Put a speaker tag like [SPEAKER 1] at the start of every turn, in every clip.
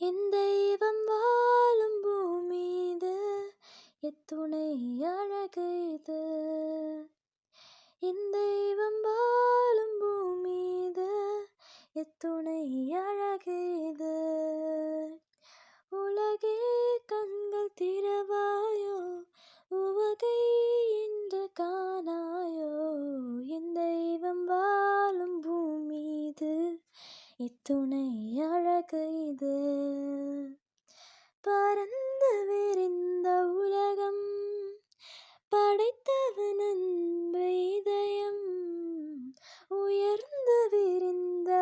[SPEAKER 1] என் தெய்வம் வாழும் பூமீது எத்துணை அழகு இது? என் தெய்வம் வாழும் பூமீது எத்துணை அழகு இத்துணை அழகு இது. பறந்து விரிந்த உலகம் படைத்தவன் அன்பு இதயம். உயர்ந்து விரிந்த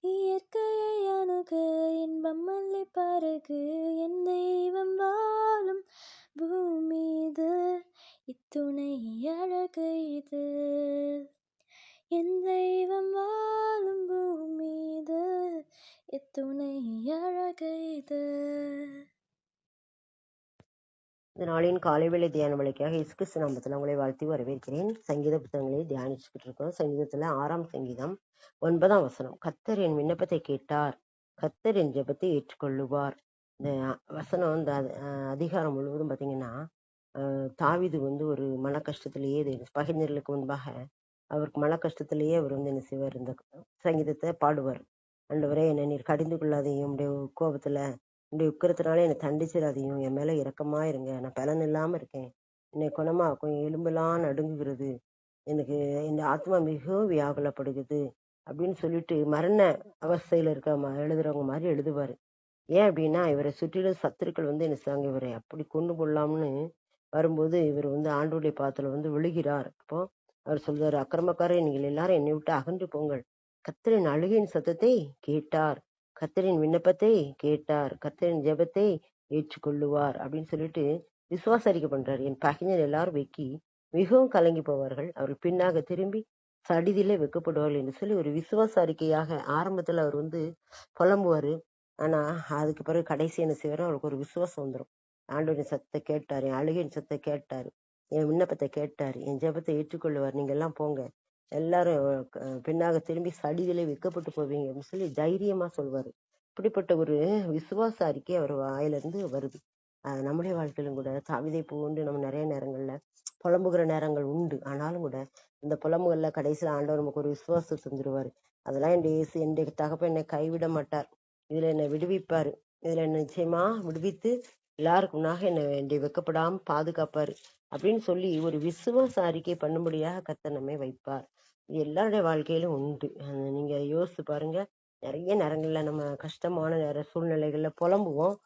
[SPEAKER 1] இயற்கையை அணுகு இன்பம் மல்லி பருகு என் தெய்வம் வாழும் பூமி இது இத்துணை அழகு இது. என் தெய்வம் வாழும் பூமி இது இத்துணை அழகு இது.
[SPEAKER 2] இந்த நாளின் காலை வேளை தியான வழிக்காக இஸ்கிறிஸ்து நாமத்தில் உங்களை வாழ்த்தி வரவேற்கிறேன். சங்கீத புத்தகங்களை தியானிச்சுக்கிட்டு இருக்கோம் சங்கீதத்தில் ஆறாம் சங்கீதம் ஒன்பதாம் வசனம். கத்தர் என் விண்ணப்பத்தை கேட்டார். கத்தர் என் ஜபத்தை ஏற்றுக்கொள்ளுவார். இந்த வசனம் இந்த அதிகாரம் முழுவதும் பார்த்தீங்கன்னா தாவிது வந்து ஒரு மன கஷ்டத்திலேயே இது பகைஞர்களுக்கு முன்பாக அவருக்கு மன கஷ்டத்திலேயே அவர் வந்து என்ன செய்வார்? இந்த சங்கீதத்தை பாடுவார். அண்டவரே என்னை நீர் கடிந்து கொள்ளாதையும் உடைய கோபத்தில் இப்படி உட்கறதுனால என்னை தண்டிச்சிடாதையும் என் மேல இரக்கமா இருங்க. நான் பலன் இல்லாம இருக்கேன். என்னை குணமாக்கும். எலும்பெல்லாம் நடுங்குகிறது. எனக்கு இந்த ஆத்மா மிகவும் வியாகுலப்படுகிறது அப்படின்னு சொல்லிட்டு மரண அவஸ்தையில இருக்க ம- எழுதுறவங்க மாதிரி எழுதுவாரு. ஏன் அப்படின்னா இவரை சுற்றிலும் சத்துருக்கள் வந்து என்ன செய்வாங்க இவரை அப்படி கொண்டு கொள்ளலாம்னு வரும்போது இவர் வந்து ஆண்டோடைய பாத்துல வந்து விழுகிறார். அப்போ அவர் சொல்றாரு அக்கிரமக்காரே நீங்கள் எல்லாரும் என்னை விட்டு அகன்று போங்கள். கத்திரின் அழுகையின் சத்தத்தை கேட்டார். கர்த்தரின் விண்ணப்பத்தை கேட்டார். கர்த்தரின் ஜெபத்தை ஏற்றுக்கொள்ளுவார் அப்படின்னு சொல்லிட்டு விசுவாச அறிக்கை பண்றாரு. என் பகைஞர் எல்லாரும் வெக்கி மிகவும் கலங்கி போவார்கள். அவர்கள் பின்னாக திரும்பி சடிதிலே வெக்கப்படுவார்கள் என்று சொல்லி ஒரு விசுவாச அறிக்கையாக ஆரம்பத்துல அவர் வந்து புலம்புவாரு. ஆனா அதுக்கு பிறகு கடைசி என்ன செய்வாரு? அவருக்கு ஒரு விசுவாசம் வந்துடும் ஆண்டவரின் சத்தத்தை கேட்டார். என் அழுகையின் சத்தத்தை கேட்டார். என் விண்ணப்பத்தை கேட்டார். என் ஜெபத்தை ஏற்றுக்கொள்ளுவார். நீங்க எல்லாம் போங்க. எல்லாரும் அஹ், பின்னாக திரும்பி சடிதிலே வெக்கப்பட்டு போவீங்க அப்படின்னு சொல்லி தைரியமா சொல்வாரு. இப்படிப்பட்ட ஒரு விசுவாச அறிக்கை அவர் வாயிலிருந்து வருது. அஹ் நம்முடைய வாழ்க்கையிலும் கூட தாவிதை போன்று நம்ம நிறைய நேரங்கள்ல. புலம்புகிற நேரங்கள் உண்டு. ஆனாலும் கூட இந்த புலம்புகள்ல கடைசியில் ஆண்டவர் நமக்கு ஒரு விசுவாசத்தை தந்துடுவாரு அதெல்லாம் என் இயேசு என் தகப்பன் என்னை கைவிட மாட்டார். இதுல என்னை விடுவிப்பாரு. இதுல என்னை நிச்சயமா விடுவித்து எல்லாருக்கும் என்னை என்னை வெக்கப்படாம பாதுகாப்பாரு அப்படின்னு சொல்லி ஒரு விசுவாச அறிக்கை பண்ணும்படியாக கத்த நம்மை வைப்பார். எல்லாருடைய வாழ்க்கையிலும் உண்டு. நீங்கள் நீங்க யோசிச்சு பாருங்க. நிறைய நேரங்கள்ல நம்ம கஷ்டமான நேர சூழ்நிலைகள்ல புலம்புவோம்.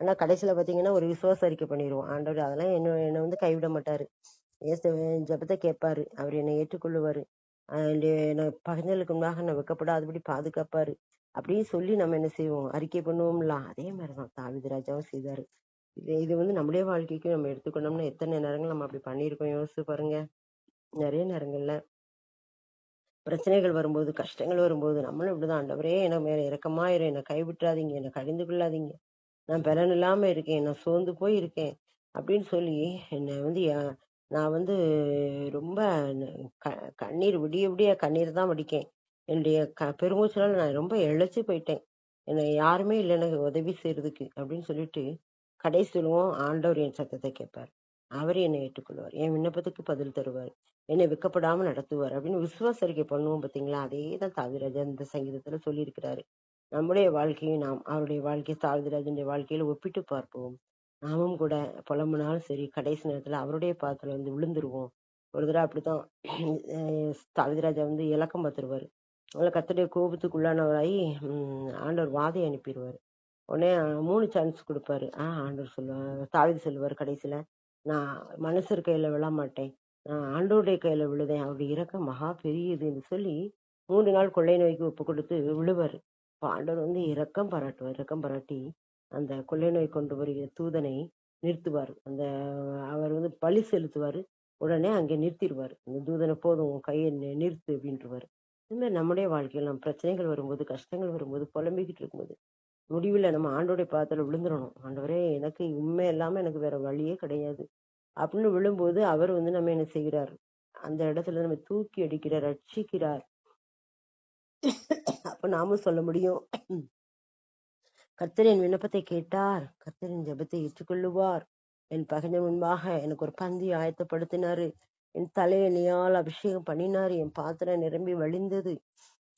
[SPEAKER 2] ஆனா கடைசியில பாத்தீங்கன்னா ஒரு விசுவாச அறிக்கை பண்ணிடுவோம். ஆண்டவர் அதெல்லாம் என்ன என்னை வந்து கைவிட மாட்டாரு. ஏசு ஜபத்தை ஜெபத்தை கேட்பாரு. அவர் என்னை ஏற்றுக்கொள்ளுவாரு. என்னை பகிர்ந்தலுக்கு முன்னாக நான் வெக்கப்படாதபடி பாதுகாப்பாரு. அப்படின்னு சொல்லி நம்ம என்ன செய்வோம்? அறிக்கை பண்ணுவோம்ல. அதே மாதிரிதான் தாவித ராஜாவும் செய்தாரு. இது இது வந்து நம்முடைய வாழ்க்கைக்கு நம்ம எடுத்துக்கணும்னா எத்தனை நேரங்கள் நம்ம அப்படி பண்ணியிருக்கோம்? யோசிச்சு பாருங்க. நிறைய நேரங்கள்ல. பிரச்சனைகள் வரும்போது கஷ்டங்கள் வரும்போது நம்மளும் இப்படிதான். ஆண்டவரே எனக்கு மேல இரக்கமாயிரும் என்னை கைவிட்டுறாதீங்க என்னை கடிந்து கொள்ளாதீங்க. நான் பலன் இல்லாம இருக்கேன். நான் சோர்ந்து போய் இருக்கேன் அப்படின்னு சொல்லி என்னை வந்து யா- நான் வந்து ரொம்ப க- கண்ணீர் விடிய விடிய கண்ணீர் தான் வடிக்கேன். என்னுடைய க பெருமூச்சலால் நான் ரொம்ப இழைச்சு போயிட்டேன். என்னை யாருமே இல்லை எனக்கு உதவி செய்யறதுக்கு அப்படின்னு சொல்லிட்டு கடைசி சொல்லுவோம். ஆண்டவர் என் சத்தத்தை கேட்பார். அவர் என்னை ஏற்றுக்கொள்வார். என் விண்ணப்பத்துக்கு பதில் தருவார். என்னை வெக்கப்படாம நடத்துவார் அப்படின்னு விசுவாசரிக்கை பண்ணுவோம் பார்த்தீங்களா? அதே தான் தாவிராஜா இந்த சங்கீதத்துல சொல்லியிருக்கிறாரு. நம்முடைய வாழ்க்கையை நாம் அவருடைய வாழ்க்கை தாவிராஜனுடைய வாழ்க்கையில ஒப்பிட்டு பார்ப்போம். நாமும் கூட புலம்புனாலும் சரி கடைசி நேரத்துல அவருடைய பாதத்துல வந்து விழுந்துருவோம். ஒரு தடவை அப்படித்தான் அஹ் வந்து இலக்கம் பார்த்துருவாரு. அவங்கள கத்துடைய கோபத்துக்குள்ளானவராகி ஆண்டவர் வாதை அனுப்பிடுவார் உடனே மூணு சான்ஸ் கொடுப்பாரு. ஆஹ் ஆண்டவர் சொல்லுவார் தாவிதி சொல்லுவார் கடைசியில. நான் மனுஷர் கையில விழ மாட்டேன். நான் ஆண்டவருடைய கையில விழுதேன் அவருடைய இறக்கம் மகா பெரியது என்று சொல்லி மூன்று நாள் கொள்ளை நோய்க்கு ஒப்பு கொடுத்து விழுவாரு. ஆண்டவர் வந்து இரக்கம் பாராட்டுவார். இரக்கம் பாராட்டி அந்த கொள்ளை நோய் கொண்டு வருகிற தூதனை நிறுத்துவார். அந்த அவர் வந்து பழி செலுத்துவார். உடனே அங்கே நிறுத்திடுவார். இந்த தூதனை போதும் உன் கையை நிறுத்து அப்படின்றவாரு. இந்த மாதிரி நம்முடைய வாழ்க்கையில் நம்ம பிரச்சனைகள் வரும்போது கஷ்டங்கள் வரும்போது புலம்பிக்கிட்டு இருக்கும்போது முடிவில் நம்ம ஆண்டோடைய பாதத்தில் விழுந்துடணும் ஆண்டவரே எனக்கு உண்மை இல்லாம எனக்கு வேற வழியே கிடையாது. அப்படின்னு விழும்போது அவர் வந்து நம்ம என்ன செய்கிறார்? அந்த இடத்துல நம்ம தூக்கி அடிக்கிறார் ரட்சிக்கிறார். அப்ப நாமும் சொல்ல முடியும். கர்த்தரின் விண்ணப்பத்தை கேட்டார். கர்த்தரின் ஜெபத்தை ஏற்றுக்கொள்ளுவார். என் பகைஞன் முன்பாக எனக்கு ஒரு பந்தி ஆயத்தப்படுத்தினாரு. என் தலையை நியால் அபிஷேகம் பண்ணினாரு. என் பாத்திரம் நிரம்பி வழிந்தது.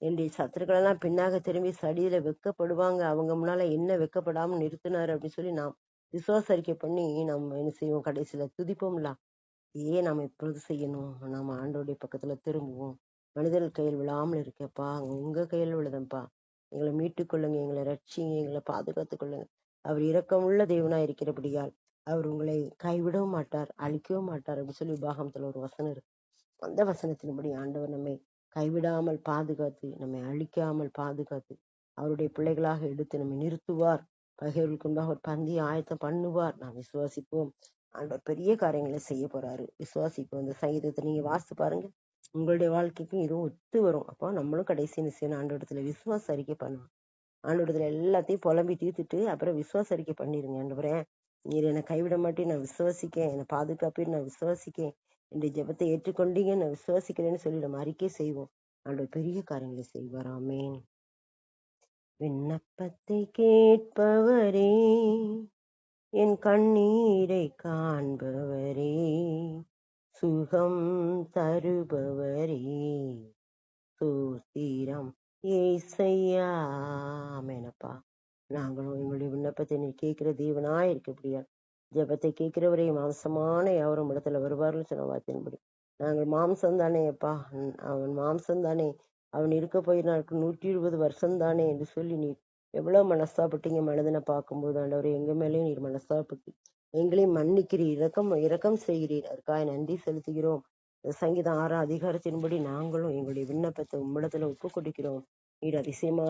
[SPEAKER 2] என்னுடைய சத்துருக்களெல்லாம் பின்னாக திரும்பி சடியில வெட்கப்படுவாங்க அவங்க முன்னால என்ன வெக்கப்படாம நிறுத்தினாரு அப்படின்னு சொல்லி நாம் விசுவாச அறிக்கை பண்ணி நம்ம என்ன செய்வோம்? கடைசியில துதிப்போம்ல. ஏன் நாம இப்பொழுது செய்யணும்? நாம ஆண்டோடைய பக்கத்துல திரும்புவோம். மனிதர்கள் கையில் விழாமல் இருக்கப்பா. உங்க கையில் விழுதப்பா எங்களை மீட்டுக் கொள்ளுங்க. எங்களை ரட்சிங்க. எங்களை பாதுகாத்துக் கொள்ளுங்க. அவர் இரக்கமுள்ள தெய்வனா இருக்கிறபடியால் அவர் உங்களை கைவிடவும் மாட்டார் அழிக்கவும் மாட்டார் அப்படின்னு சொல்லி விபாகத்துல ஒரு வசனம் இருக்கு. அந்த வசனத்தின்படி ஆண்டவர் நம்மை கைவிடாமல் பாதுகாத்து நம்மை அழிக்காமல் பாதுகாத்து அவருடைய பிள்ளைகளாக எடுத்து நம்மை நிறுத்துவார். பகைவர்களுக்குண்டாக ஒரு பந்தி ஆயத்தம் பண்ணுவார். நாம் விசுவாசிப்போம். ஆண்டவர் பெரிய காரியங்களை செய்ய போறாரு. விசுவாசிப்போம். இந்த சங்கீதத்தை நீங்க வாசித்து பாருங்க. உங்களுடைய வாழ்க்கைக்கும் இதுவும் ஒத்து வரும். அப்போ நம்மளும் கடைசி நிச்சயம் ஆண்டோடத்துல விசுவாச அறிக்கை பண்ணுவோம் ஆண்டோடத்துல எல்லாத்தையும் புலம்பி தீர்த்துட்டு அப்புறம் விசுவாச அறிக்கை பண்ணிருங்க ஆண்டவரே. நீர் என்னை கைவிட மாட்டேன். நான் விசுவாசிக்கேன். என்னை பாதுகாப்பேன் நான் விசுவாசிக்கேன். இந்த ஜெபத்தை ஏற்றுக்கொண்டீங்க நான் விசுவாசிக்கிறேன்னு சொல்லி நம்ம அறிக்கை செய்வோம். ஆண்டவர் பெரிய காரியங்களை செய்வாராமேன் விண்ணப்பத்தை கேட்பவரே என் கண்ணீரை காண்பவரே சுகம் தருபவரே சூத்திரம் ஏசையா. ஆமெனப்பா. நாங்களும் எங்களுடைய விண்ணப்பத்தை நீ கேட்கிற தேவனா இருக்கப்படியா ஜெபத்தை கேட்கிறவரே மாம்சமான யாவரும் இடத்துல வருவார்கள் சொன்ன வார்த்தையின்படி. நாங்கள் மாம்சம் தானே அப்பா. அவன் மாம்சம் தானே. அவன் இருக்க போய் நாளுக்கு நூற்றி இருபது வருஷம் தானே என்று சொல்லி நீ எவ்வளவு மனஸ்தாப்பட்டீங்க மனதனை பார்க்கும்போது ஆண்டவர் எங்க மேலேயும் நீர் மனஸ்தாப்பட்டு எங்களையும் மன்னிக்கிறீர். இரக்கம் இரக்கம் செய்கிறீர். அதற்காக நன்றி செலுத்துகிறோம். சங்கீதம் ஆறாம் அதிகாரத்தின்படி நாங்களும் எங்களுடைய விண்ணப்பத்தை உம்மிடத்துல ஒப்பு கொடுக்கிறோம் நீர் அதிசயமா